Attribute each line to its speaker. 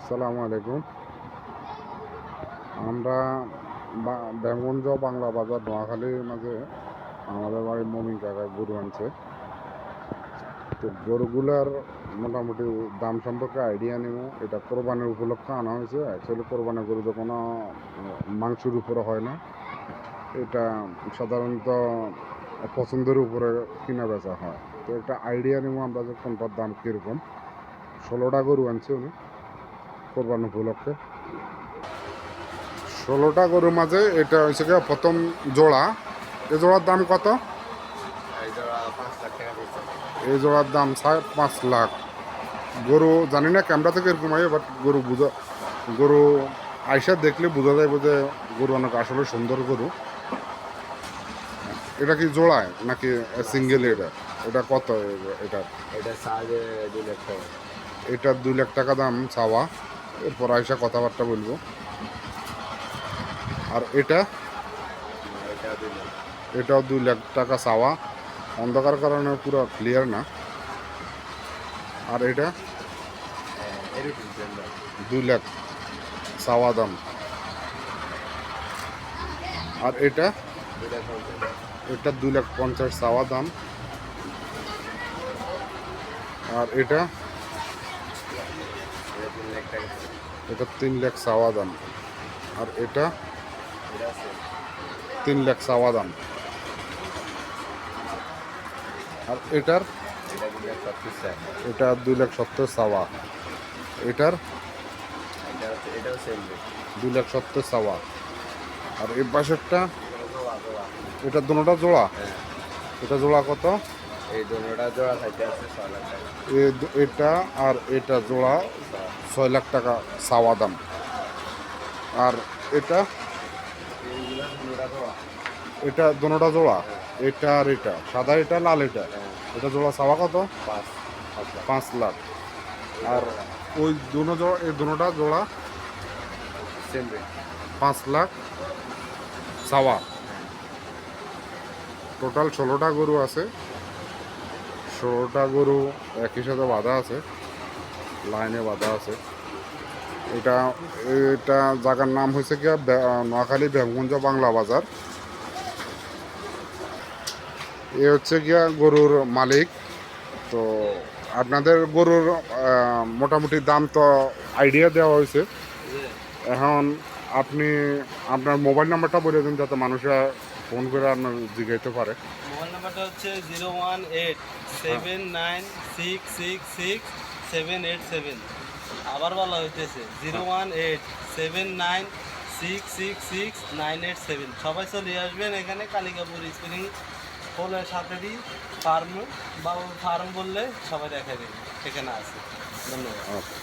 Speaker 1: আসসালামু আলাইকুম। আমরা বা- ব্যাঙ্গঞ্জ বাংলা বাজার নোয়াখালীর মাঝে আমাদের বাড়ির মমিন কাকা গরু আনছে। তো গরুগুলার মোটামুটি দাম সম্পর্কে আইডিয়া নেব। এটা কোরবানির উপলক্ষে আনা হয়েছে। অ্যাকচুয়ালি কোরবানির গরু তো কোনো মাংসের উপরে হয় না। এটা সাধারণত পছন্দের উপরে কিনা বেচা হয়। তো একটা আইডিয়া নেব আমরা যে কোনটার দাম কীরকম। ষোলোটা গরু আনছে উনি। কোরবান উপলক্ষে। ষোলোটা গরুর মাঝে এটা হয়েছে গিয়ে প্রথম জোড়া। এ জোড়ার দাম কত?
Speaker 2: এই
Speaker 1: জোড়ার দাম সাড়ে পাঁচ লাখ। গরু জানি না ক্যামেরা থেকে এরকম হয় বাট গরু বুঝা গরু আইসা দেখলে বোঝা যায় যে গরু অনেক আসলে সুন্দর গরু। এটা কি জোড়ায় নাকি সিঙ্গেল এটা? এটা কত এটা
Speaker 2: এটা দুই লাখ টাকা।
Speaker 1: এটা দুই লাখ টাকা দাম চাওয়া। এরপর আয়সা কথাবার্তা বলব। আর এটা? এটাও দুই লাখ টাকা চাওয়া। অন্ধকার কারণে পুরো ক্লিয়ার না। আর এটা? দুই লাখ চাওয়া দাম। আর এটা? এটা দুই লাখ পঞ্চাশ চাওয়া দাম। আর এটা?
Speaker 2: এটা তিন লাখ
Speaker 1: চাওয়া দাম। আর এটা তিন লাখ চাওয়া দাম। আর এটার
Speaker 2: এটা দুই লাখ
Speaker 1: সত্তর চাওয়া। এটার দুই লাখ সত্তর চাওয়া। আর এই পাশেরটা
Speaker 2: এটা জোড়া
Speaker 1: দুটোটা জোড়া?
Speaker 2: হ্যাঁ।
Speaker 1: এটা জোড়া কত?
Speaker 2: এই দুটোটা জোড়া থাকতে আছে ছয় লাখ টাকা।
Speaker 1: এ এটা আর এটা জোড়া ছয় লাখ টাকা চাওয়া দাম। আর এটা?
Speaker 2: জোড়া।
Speaker 1: এটা দুটোটা জোড়া? এটা আর এটা? সাদা এটা লাল এটা?
Speaker 2: হ্যাঁ।
Speaker 1: এটা জোড়া চাওয়া কত?
Speaker 2: পাঁচ পাঁচ লাখ।
Speaker 1: আর ওই দুটো জোড়া এই দুটোটা জোড়া? পাঁচ লাখ চাওয়া। টোটাল ষোলোটা গরু আছে। ষোলোটা গরু একই সাথে বাঁধা আছে, লাইনে বাঁধা আছে। এটা এটা জায়গার নাম হয়েছে কি নোয়াখালী ব্যামগঞ্জ বাংলা বাজার। এ হচ্ছে গিয়া গরুর মালিক। তো আপনাদের গরুর মোটামুটি দাম তো আইডিয়া দেওয়া হয়েছে এখন আপনি আপনার মোবাইল নাম্বারটা বলে দিন যাতে মানুষরা ফোন করে আপনার জিজ্ঞাসতে পারে।
Speaker 3: নাম্বারটা হচ্ছে zero one eight seven nine six six six seven eight seven. আবার বলা হইতেছে zero one eight seven nine six six six nine eight seven. সবাই চলে আসবেন এখানে কালিকাপুর স্প্রিং সাথে দিই ফার্ম বা ফার্ম বললে সবাই দেখা দেবে এখানে আছে। ধন্যবাদ।